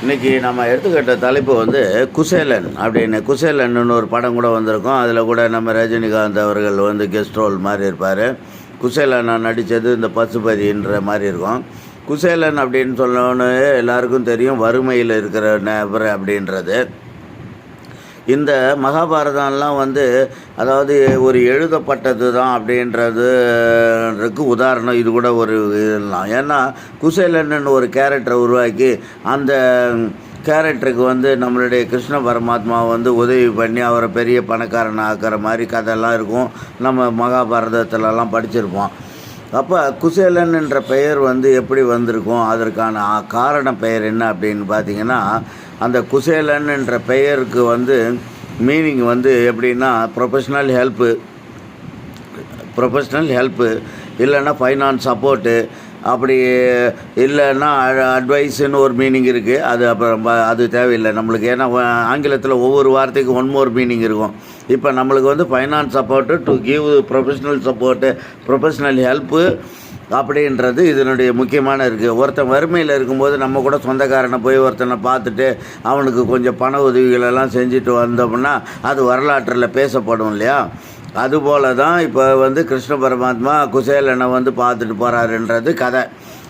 இன்னைக்கு நம்ம எடுத்துக்கிட்ட தலைப்பு வந்து குசேலன் அப்படின்னு. குசேலன்னு ஒரு படம் கூட வந்திருக்கும். அதில் கூட நம்ம ரஜினிகாந்த் அவர்கள் வந்து கெஸ்ட் ரோல் மாதிரி இருப்பார். குசேலன் நான் நடித்தது இந்த பசுபதின்ற மாதிரி இருக்கும். குசேலன் அப்படின்னு சொன்னோன்னு எல்லாருக்கும் தெரியும். வறுமையில் இருக்கிற நபர் அப்படின்றது. இந்த மகாபாரதம்லாம் வந்து அதாவது ஒரு எழுதப்பட்டது தான் அப்படின்றதுக்கு உதாரணம். இது கூட ஒரு இதெல்லாம். ஏன்னா குசேலன்னு ஒரு கேரக்டரை உருவாக்கி அந்த கேரக்டருக்கு வந்து நம்மளுடைய கிருஷ்ண பரமாத்மா வந்து உதவி பண்ணி அவரை பெரிய பணக்காரன் ஆக்கிற மாதிரி கதையெல்லாம் இருக்கும். நம்ம மகாபாரதத்துலலாம் படிச்சிருப்போம். அப்போ குசேலன் என்ற பெயர் வந்து எப்படி வந்திருக்கும்? அதற்கான காரண பெயர் என்ன அப்படின்னு பார்த்தீங்கன்னா அந்த குசேலன் என்ற பெயருக்கு வந்து மீனிங் வந்து எப்படின்னா ப்ரொஃபஷ்னல் ஹெல்ப்பு ப்ரொஃபஷ்னல் ஹெல்ப்பு இல்லைன்னா ஃபைனான்ஸ் சப்போர்ட்டு அப்படி இல்லைன்னா அட்வைஸுன்னு ஒரு மீனிங் இருக்குது அது அப்புறம் அது தேவையில்லை. நம்மளுக்கு ஏன்னா ஆங்கிலத்தில் ஒவ்வொரு வார்த்தைக்கும் ஒன் மோர் மீனிங் இருக்கும். இப்போ நம்மளுக்கு வந்து finance support to give professional support professional help அப்படின்றது இதனுடைய முக்கியமான இருக்குது ஒருத்தன் வறுமையில் இருக்கும்போது நம்ம கூட சொந்தக்காரனை போய் ஒருத்தனை பார்த்துட்டு அவனுக்கு கொஞ்சம் பண உதவிகளெல்லாம் செஞ்சுட்டு வந்தோம்னா அது வரலாற்றில் பேசப்படும் இல்லையா? அதுபோல தான் இப்போ வந்து கிருஷ்ண பரமாத்மா குசேலனை வந்து பார்த்துட்டு போகிறாருன்றது கதை.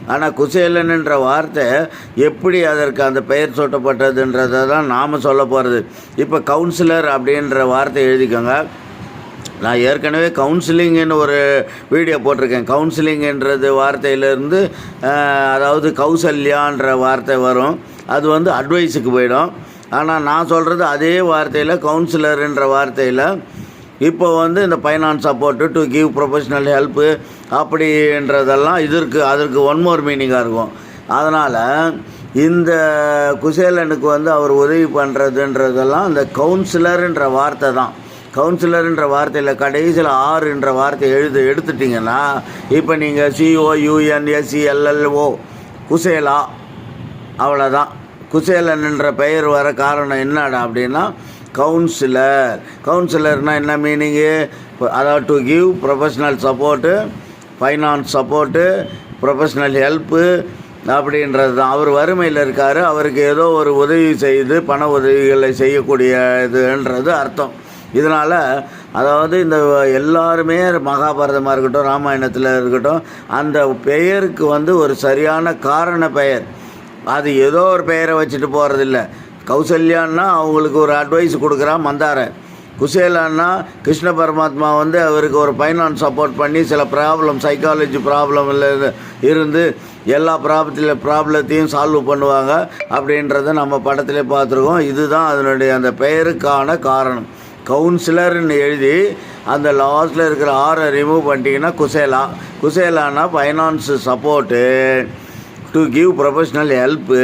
ஆனால் குசேலன்ன்ற வார்த்தை எப்படி அதற்கு அந்த பெயர் சூட்டப்பட்டதுன்றதை தான் நாம் சொல்ல போகிறது இப்போ கவுன்சிலர் அப்படின்ற வார்த்தை எழுதிக்கோங்க. நான் ஏற்கனவே கவுன்சிலிங்னு ஒரு வீடியோ போட்டிருக்கேன். கவுன்சிலிங்ன்றது வார்த்தையிலேருந்து அதாவது கௌசல்யான்ற வார்த்தை வரும். அது வந்து அட்வைஸுக்கு போயிடும். ஆனால் நான் சொல்கிறது அதே வார்த்தையில் கவுன்சிலருன்ற வார்த்தையில் இப்போ வந்து இந்த finance support to give professional help அப்படின்றதெல்லாம் இதற்கு அதற்கு ஒன் மோர் மீனிங்காக இருக்கும். அதனால் இந்த குசேலனுக்கு வந்து அவர் உதவி பண்ணுறதுன்றதெல்லாம் இந்த கவுன்சிலருன்ற வார்த்தை தான். கவுன்சிலர்ன்ற வார்த்தையில் கடைசியில் ஆறுன்ற வார்த்தை எழுது எடுத்துட்டிங்கன்னா இப்போ நீங்கள் சிஓ யூஎன்எஸ்சிஎல்எல்ஓ e, குசேலா அவ்வளோதான் குசேலன்ன்ற பெயர் வர காரணம் என்னடா அப்படின்னா கவுன்சிலர். கவுன்சிலர்னால் என்ன மீனிங்கு அதாவது to give professional support finance support professional help அப்படின்றது தான் அவர் வறுமையில் இருக்கார். அவருக்கு ஏதோ ஒரு உதவி செய்து பண உதவிகளை செய்யக்கூடிய இதுன்றது அர்த்தம். இதனால் அதாவது இந்த எல்லாருமே மகாபாரதமாக இருக்கட்டும் ராமாயணத்தில் இருக்கட்டும் அந்த பெயருக்கு வந்து ஒரு சரியான காரண பெயர். அது ஏதோ ஒரு பெயரை வச்சுட்டு போகிறதில்ல கௌசல்யான்னா அவங்களுக்கு ஒரு அட்வைஸ் கொடுக்குறான் மந்தாரன். குசேலான்னா கிருஷ்ண பரமாத்மா வந்து அவருக்கு ஒரு ஃபைனான்ஸ் சப்போர்ட் பண்ணி சில ப்ராப்ளம் சைக்காலஜி ப்ராப்ளம் இருந்து எல்லா ப்ராப்ளத்தில் ப்ராப்ளத்தையும் சால்வ் பண்ணுவாங்க அப்படின்றத நம்ம படத்திலே பார்த்துருக்கோம். இதுதான் அதனுடைய அந்த பெயருக்கான காரணம். கவுன்சிலர்னு எழுதி அந்த லாஸ்ட்டில் இருக்கிற ஆரை ரிமூவ் பண்ணிட்டீங்கன்னா குசேலா. குசேலானா finance support to give professional help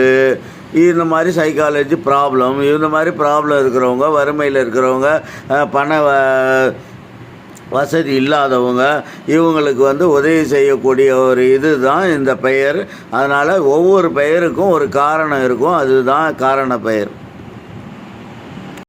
இந்த மாதிரி சைக்காலஜி ப்ராப்ளம் இந்த மாதிரி ப்ராப்ளம் இருக்கிறவங்க வறுமையில் இருக்கிறவங்க பண வ- வசதி இல்லாதவங்க இவங்களுக்கு வந்து உதவி செய்யக்கூடிய ஒரு இது தான் இந்த பெயர். அதனால் ஒவ்வொரு பெயருக்கும் ஒரு காரணம் இருக்கும். அதுதான் காரண பெயர்